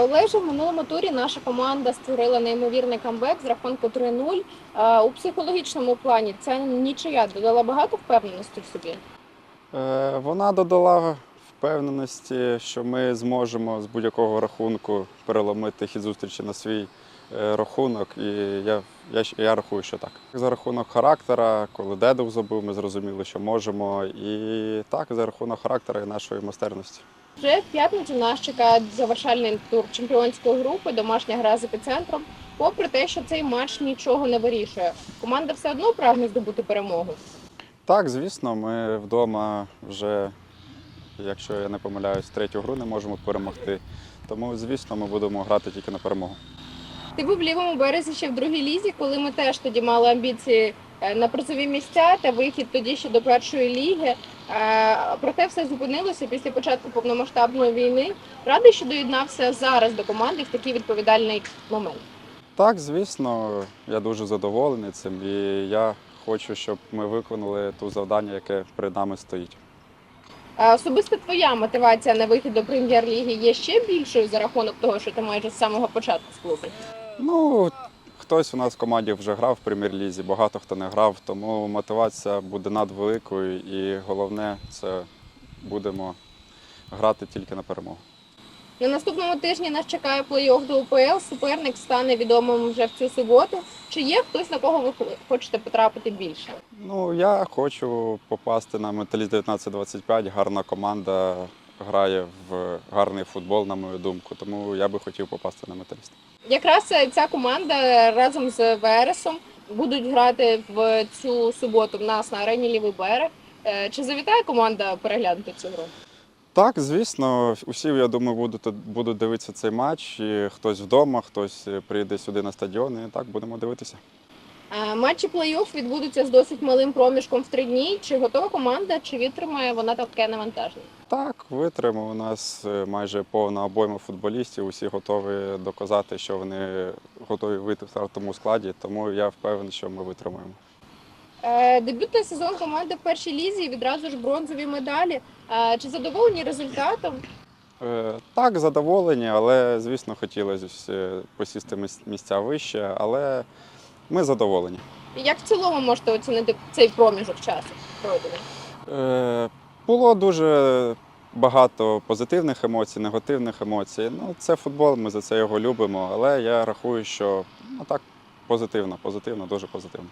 Олеже, в минулому турі наша команда створила неймовірний камбек з рахунку 3-0. Е, У психологічному плані ця нічия додала багато впевненості в собі. Е, Вона додала впевненості, що ми зможемо з будь-якого рахунку переломити хід зустрічі на свій е, рахунок, і я, я, я рахую, що так. За рахунок характера, коли Дедов забив, ми зрозуміли, що можемо. І так, за рахунок характера і нашої майстерності. Вже в п'ятницю нас чекає завершальний тур чемпіонської групи, домашня гра з епіцентром. Попри те, що цей матч нічого не вирішує, команда все одно прагне здобути перемогу. Так, звісно, ми вдома вже, якщо я не помиляюсь, третю гру не можемо перемогти. Тому, звісно, ми будемо грати тільки на перемогу. Ти був в лівому березі ще в другій лізі, коли ми теж тоді мали амбіції на призові місця та вихід тоді ще до першої ліги. Е, Проте все зупинилося після початку повномасштабної війни. Радий, що доєднався зараз до команди в такий відповідальний момент. Так, звісно, я дуже задоволений цим, і я хочу, щоб ми виконали ту завдання, яке перед нами стоїть. А Особисто твоя мотивація на вихід до прем'єр-ліги є ще більшою за рахунок того, що ти майже з самого початку з клубу. Ну, хтось у нас в команді вже грав в прем'єр-лізі, багато хто не грав, тому мотивація буде надвеликою, і головне це будемо грати тільки на перемогу. На наступному тижні нас чекає плей-офф до УПЛ. Суперник стане відомим вже в цю суботу. Чи є хтось на кого ви хочете потрапити більше? Ну, я хочу попасти на металіст 1925. Гарна команда грає в гарний футбол, на мою думку. Тому я би хотів попасти на металіст. Якраз е, ця команда разом з Вересом будуть грати в цю суботу в нас на арені Лівий берег. Е, Чи завітає команда переглянути цю гру? Так, звісно, усі, я думаю, будуть, будуть дивитися цей матч. І хтось вдома, хтось прийде сюди на стадіон, і так будемо дивитися. Матчі плей-офф відбудуться з досить малим проміжком в три дні. Чи готова команда, чи витримає вона таке навантаження? Так, витримав. У нас е, майже повна обойма футболістів. Усі готові доказати, що вони готові вийти в стартовому складі. Тому я впевнений, що ми витримаємо. Е, Дебютний сезон команди в першій лізі і відразу ж бронзові медалі. Е, Чи задоволені результатом? Так, задоволені, але звісно хотілося посісти місця вище, але ми задоволені. Як в цілому можете оцінити цей проміжок часу пройдений? Е, було дуже багато позитивних емоцій, негативних емоцій. Ну, Це футбол, ми за це його любимо, але я рахую, що ну, так позитивно, позитивно, дуже позитивно.